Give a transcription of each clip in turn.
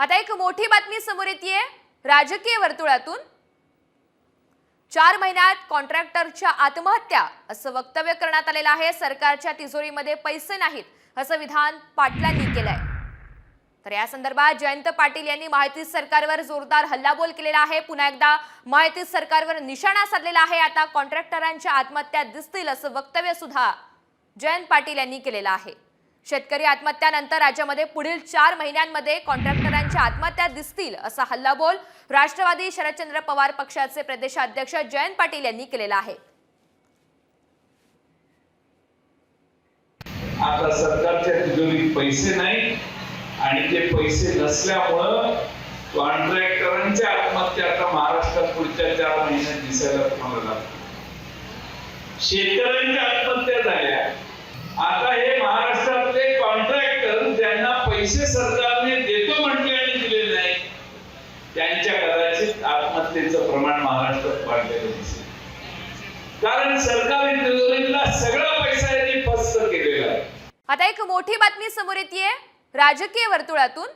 आता एक मोठी बातमी समोर येते राजकीय वर्तुळातून चार महिन्यात कॉन्ट्रॅक्टरच्या आत्महत्या असं वक्तव्य करण्यात आलेलं आहे. सरकारच्या तिजोरीमध्ये पैसे नाहीत असं विधान पाटलांनी केलंय. तर या संदर्भात जयंत पाटील यांनी माहिती सरकारवर जोरदार हल्लाबोल केलेला आहे. पुन्हा एकदा माहिती सरकारवर निशाणा साधलेला आहे. आता कॉन्ट्रॅक्टरांच्या आत्महत्या दिसतील असं वक्तव्य सुद्धा जयंत पाटील यांनी केलेलं आहे. शेतकरी आत्महत्यानंतर राज्यामध्ये पुढील चार महिन्यांमध्ये कॉन्ट्रॅक्टरांच्या आत्महत्या दिसतील असा हल्लाबोल राष्ट्रवादी शरदचंद्र पवार पक्षाचे प्रदेशाध्यक्ष जयंत पाटील यांनी केलेला आहे. आता सरकारच्या तिजोरीत पैसे नाही आणि ते पैसे नसल्यामुळं कॉन्ट्रॅक्टरांच्या आत्महत्या आता महाराष्ट्रात पुढच्या चार महिन्यात दिसायला तुम्हाला लागतात शेतकऱ्यांच्या आत्महत्या झाल्या आता हे महाराष्ट्रातले कॉन्ट्रॅक्टर ज्यांना पैसे सरकारने देतो म्हटले आणि दिले नाही त्यांच्या कदाचित आत्महत्येचं प्रमाण महाराष्ट्रात वाढलेलं दिसेल कारण सरकारी तिजोरीतला सगळा पैसा यांनी फस्त केलेला आहे. आता एक मोठी बातमी समोर येते राजकीय वर्तुळातून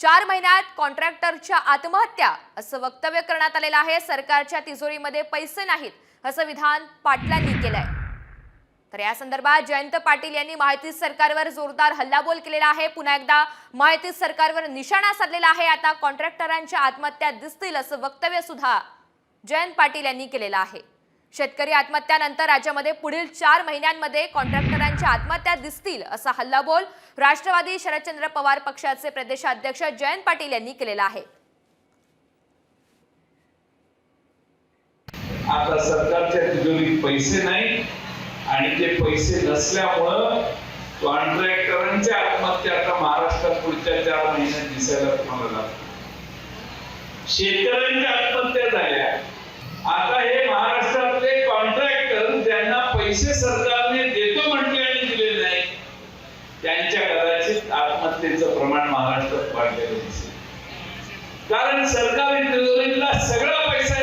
चार महिन्यात कॉन्ट्रॅक्टरच्या आत्महत्या असं वक्तव्य करण्यात आलेलं आहे. सरकारच्या तिजोरीमध्ये पैसे नाहीत असं विधान पाटलांनी केलंय. तर या संदर्भात जयंत पाटील यांनी माहिती सरकारवर जोरदार हल्लाबोल केलेला आहे. पुन्हा एकदा माहिती सरकारवर निशाणा साधलेला आहे. आता कॉन्ट्रॅक्टरांच्या आत्महत्या दिसतील असं वक्तव्य सुद्धा जयंत पाटील यांनी केलेलं आहे. शेतकरी आत्महत्यानंतर राज्यामध्ये पुढील चार महिन्यांमध्ये कॉन्ट्रॅक्टरांच्या आत्महत्या दिसतील असा हल्लाबोल राष्ट्रवादी शरदचंद्र पवार पक्षाचे प्रदेशाध्यक्ष जयंत पाटील यांनी केलेला आहे. आता सरकारच्या तिजोरीत पैसे नाही आणि ते पैसे नसल्यामुळं कॉन्ट्रॅक्टरांच्या आत्महत्या आता महाराष्ट्रात पुढच्या चार महिन्यात दिसायला तुम्हाला लागतात शेतकऱ्यांच्या आत्महत्या झाल्या. आता हे महाराष्ट्रातले कॉन्ट्रॅक्टर ज्यांना पैसे सरकारने देतो म्हटले आणि दिले नाही त्यांच्या कदाचित आत्महत्येचं प्रमाण महाराष्ट्रात वाढलेलं दिसेल. कारण सरकारी तिजोरीतला सगळा पैसा